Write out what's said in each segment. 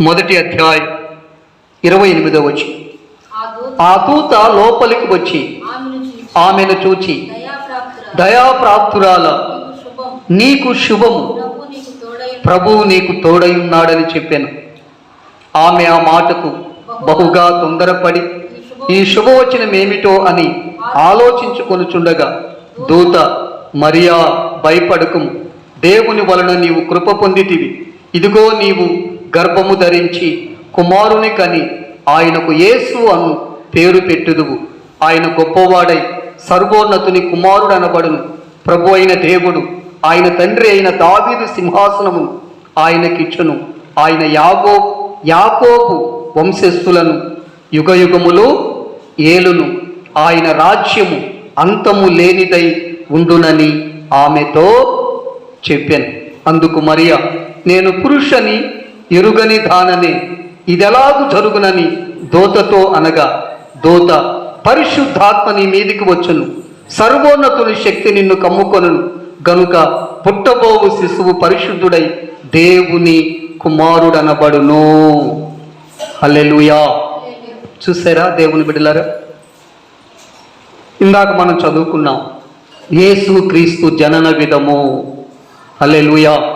మొదటి అధ్యాయం ఇరవై ఎనిమిదో వచ్చి ఆ దూత లోపలికి వచ్చి ఆమెను చూచి దయాప్రాప్తురాలు నీకు శుభం. నీకు శుభము. ప్రభు నీకు తోడై ప్రభువు నీకు తోడై ఉన్నాడని చెప్పాను. ఆమె ఆ మాటకు బహుగా తొందరపడి ఈ శుభవచనమేమిటో అని ఆలోచించుకొనుచుండగా దూత మరియా భయపడకము. దేవుని వలన నీవు కృప పొందితివి. ఇదిగో నీవు గర్భము ధరించి కుమారుని కని ఆయనకు యేసు అను పేరు పెట్టుదువు. ఆయన గొప్పవాడై సర్వోన్నతుని కుమారుడు అనబడును ప్రభు అయిన దేవుడు ఆయన తండ్రి అయిన దావీదు సింహాసనము ఆయనకిచ్చును. ఆయన యాగో యాకోబు వంశస్థులను యుగయుగములు ఏలును. ఆయన రాజ్యము అంతము లేనిదై ఉండునని ఆమెతో చెప్పాను. అందుకు మరియా నేను పురుషని ఎరుగని దాననే ఇదెలాగు జరుగునని దోతతో అనగా దోత పరిశుద్ధాత్మ నీ మీదికి వచ్చును. సర్వోన్నతుని శక్తి నిన్ను కమ్ముకొనును. గనుక పుట్టబోవు శిశువు పరిశుద్ధుడై దేవుని కుమారుడనబడును. అల్లెలుయా చూసారా దేవుని బిడ్డలారా? ఇందాక మనం చదువుకున్నాం యేసు క్రీస్తు జనన విధము. అల్లెలుయా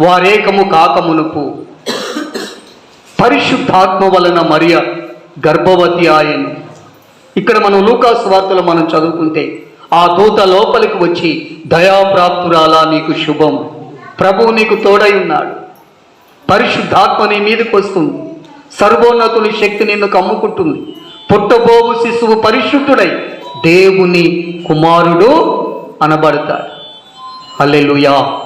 వారేకము కాకమునుపు. పరిశుద్ధాత్మ వలన మరియ గర్భవతి ఆయను. ఇక్కడ మనం లూకాసు వార్తలు మనం చదువుకుంటే ఆ దూత లోపలికి వచ్చి దయాప్రాప్తురాలా నీకు శుభం. ప్రభువు నీకు తోడై ఉన్నాడు. పరిశుద్ధాత్మ నీ మీదకి వస్తుంది. సర్వోన్నతుని శక్తి నిన్ను కమ్ముకుంటుంది. పుట్టబోవు శిశువు పరిశుద్ధుడై దేవుని కుమారుడు అనబడతాడు. అల్లెలుయా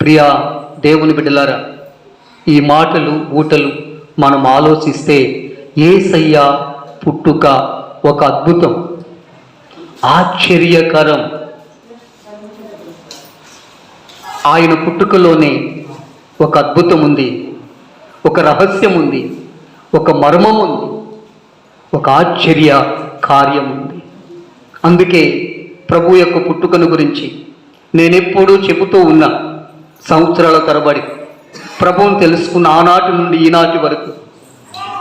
ప్రియా దేవుని బిడ్డలారా ఈ మాటలు ఊటలు మనం ఆలోచిస్తే ఏసయ్య పుట్టుక ఒక అద్భుతం ఆశ్చర్యకరం. ఆయన పుట్టుకలోనే ఒక అద్భుతం ఉంది ఒక రహస్యం ఉంది ఒక మర్మం ఉంది ఒక ఆశ్చర్య కార్యం ఉంది. అందుకే ప్రభు యొక్క పుట్టుకను గురించి నేనెప్పుడూ చెబుతూ ఉన్నా సంవత్సరాల తరబడి ప్రభువుని తెలుసుకున్న ఆనాటి నుండి ఈనాటి వరకు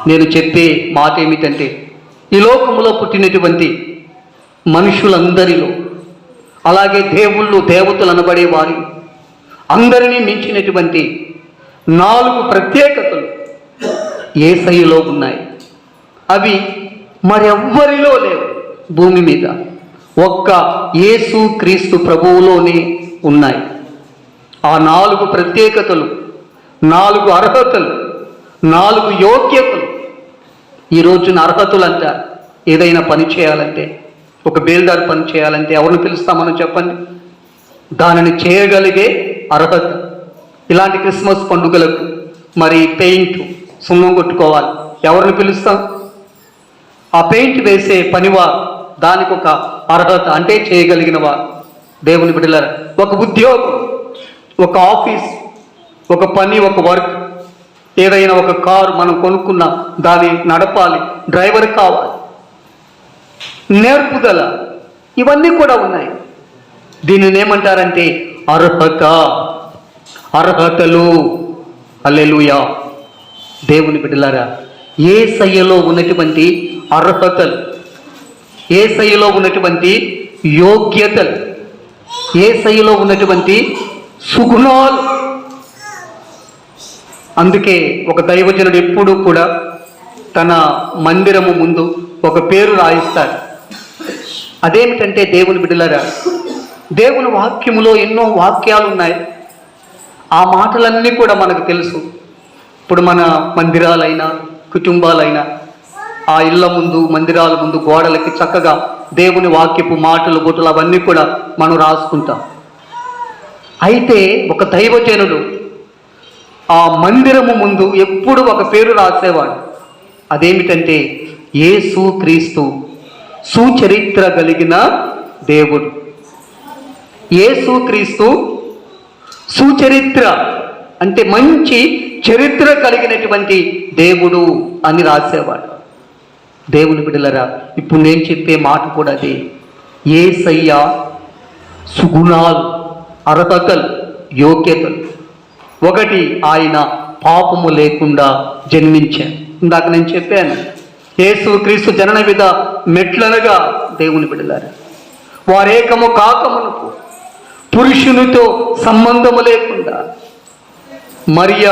నేను చెప్పే మాట ఏమిటంటే ఈ లోకంలో పుట్టినటువంటి మనుషులందరిలో అలాగే దేవుళ్ళు దేవతలు అనబడే వారి అందరినీ మించినటువంటి నాలుగు ప్రత్యేకతలు ఏసైలో ఉన్నాయి. అవి మరెవ్వరిలో లేవు భూమి మీద. ఒక్క యేసు క్రీస్తు ప్రభువులోనే ఉన్నాయి. ఆ నాలుగు ప్రత్యేకతలు నాలుగు అర్హతలు నాలుగు యోగ్యతలు. ఈ రోజున అర్హతలు అంటారు ఏదైనా పని చేయాలంటే ఒక బేల్దార్ పని చేయాలంటే ఎవరిని పిలుస్తామని చెప్పండి? దానిని చేయగలిగే అర్హత. ఇలాంటి క్రిస్మస్ పండుగలకు మరి పెయింట్ సున్నం కొట్టుకోవాలి. ఎవరిని పిలుస్తాం? ఆ పెయింట్ వేసే పనివారు దానికి ఒక అర్హత అంటే చేయగలిగిన వారు దేవుని బిడ్డలారా ఒక ఉద్యోగం. ఒక ఆఫీస్ ఒక పని ఒక వర్క్ ఏదైనా ఒక కారు మనం కొనుక్కున్న దాన్ని నడపాలి డ్రైవర్ కావాలి. నేర్పుదల ఇవన్నీ కూడా ఉన్నాయి. దీనిని ఏమంటారంటే అర్హత అర్హతలు. అల్లెలుయా దేవుని బిడ్డలారా ఏ సయ్యలో ఉన్నటువంటి అర్హతలు ఏ సయ్యలో ఉన్నటువంటి యోగ్యతలు ఏ సయ్యలో ఉన్నటువంటి సుగుణాలు. అందుకే ఒక దైవజనుడు ఎప్పుడూ కూడా తన మందిరము ముందు ఒక పేరు రాయిస్తాడు. అదేమిటంటే దేవుని బిడ్డలరా దేవుని వాక్యములో ఎన్నో వాక్యాలు ఉన్నాయి ఆ మాటలన్నీ కూడా మనకు తెలుసు. ఇప్పుడు మన మందిరాలైనా కుటుంబాలైనా ఆ ఇళ్ళ ముందు మందిరాల ముందు గోడలకి చక్కగా దేవుని వాక్యపు మాటలు బుటలు అవన్నీ కూడా మనం రాసుకుంటాం. అయితే ఒక దైవజనుడు ఆ మందిరము ముందు ఎప్పుడు ఒక పేరు రాసేవాడు. అదేమిటంటే యేసు క్రీస్తు సుచరిత్ర కలిగిన దేవుడు. యేసు క్రీస్తు సుచరిత్ర అంటే మంచి చరిత్ర కలిగినటువంటి దేవుడు అని రాసేవాడు. దేవుని బిడ్డలరా ఇప్పుడు నేను చెప్పే మాట కూడా అదే. ఏసయ్య సుగుణాలు అర్హతలు యోగ్యతలు ఒకటి ఆయన పాపము లేకుండా జన్మించాను ఇందాక నేను చెప్పాను యేసు క్రీస్తు జనన విధ మెట్లనగా దేవుని బిడలారు. వారేకము కాకమునకు పురుషునితో సంబంధము లేకుండా మరియా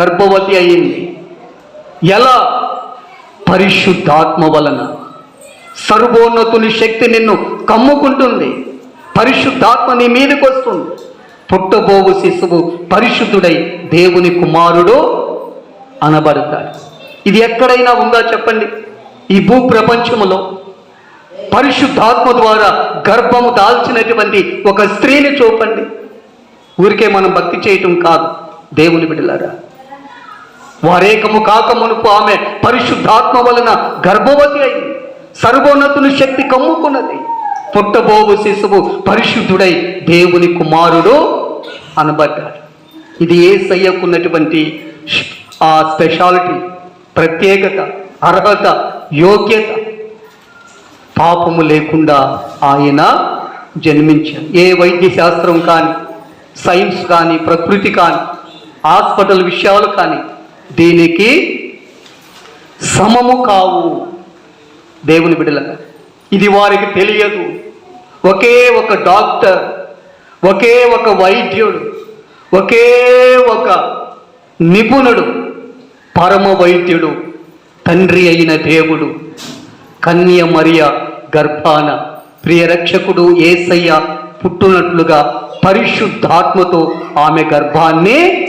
గర్భవతి అయింది. ఎలా? పరిశుద్ధాత్మ వలన. సర్వోన్నతుని శక్తి నిన్ను కమ్ముకుంటుంది. పరిశుద్ధాత్మ నీ మీదకి వస్తుంది. పుట్టబోవు శిశువు పరిశుద్ధుడై దేవుని కుమారుడు అనబడతాడు. ఇది ఎక్కడైనా ఉందా చెప్పండి? ఈ భూ ప్రపంచంలో పరిశుద్ధాత్మ ద్వారా గర్భము దాల్చినటువంటి ఒక స్త్రీని చూపండి. ఊరికే మనం భక్తి చేయటం కాదు. దేవుని బిడ్డలారా వారేకము కాక మునుపు ఆమె పరిశుద్ధాత్మ వలన గర్భవతి అయింది. సర్వోన్నతుని శక్తి కమ్ముకున్నది. పుట్టబోవు శిశువు పరిశుద్ధుడై దేవుని కుమారుడు అనబడ్డాడు. ఇది ఏ సయ్యకున్నటువంటి ఆ స్పెషాలిటీ ప్రత్యేకత అర్హత యోగ్యత. పాపము లేకుండా ఆయన జన్మించారు ఏ వైద్య శాస్త్రం కానీ సైన్స్ కానీ ప్రకృతి కానీ హాస్పిటల్ విషయాలు కానీ దీనికి సమము కావు దేవుని బిడ్డల ఇది వారికి తెలియదు. ఒకే ఒక డాక్టర్ ఒకే ఒక వైద్యుడు ఒకే ఒక నిపుణుడు పరమ వైద్యుడు తండ్రి అయిన దేవుడు కన్య మరియ గర్భాన ప్రియరక్షకుడు ఏసయ్య పుట్టునట్లుగా పరిశుద్ధాత్మతో ఆమె గర్భాన్ని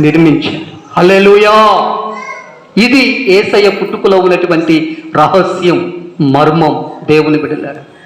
నిర్మించారు. హల్లెలూయా! ఇది ఏసయ్య పుట్టుకలో ఉన్నటువంటి రహస్యం. మర్మం దేవుని బిడ్డలారా.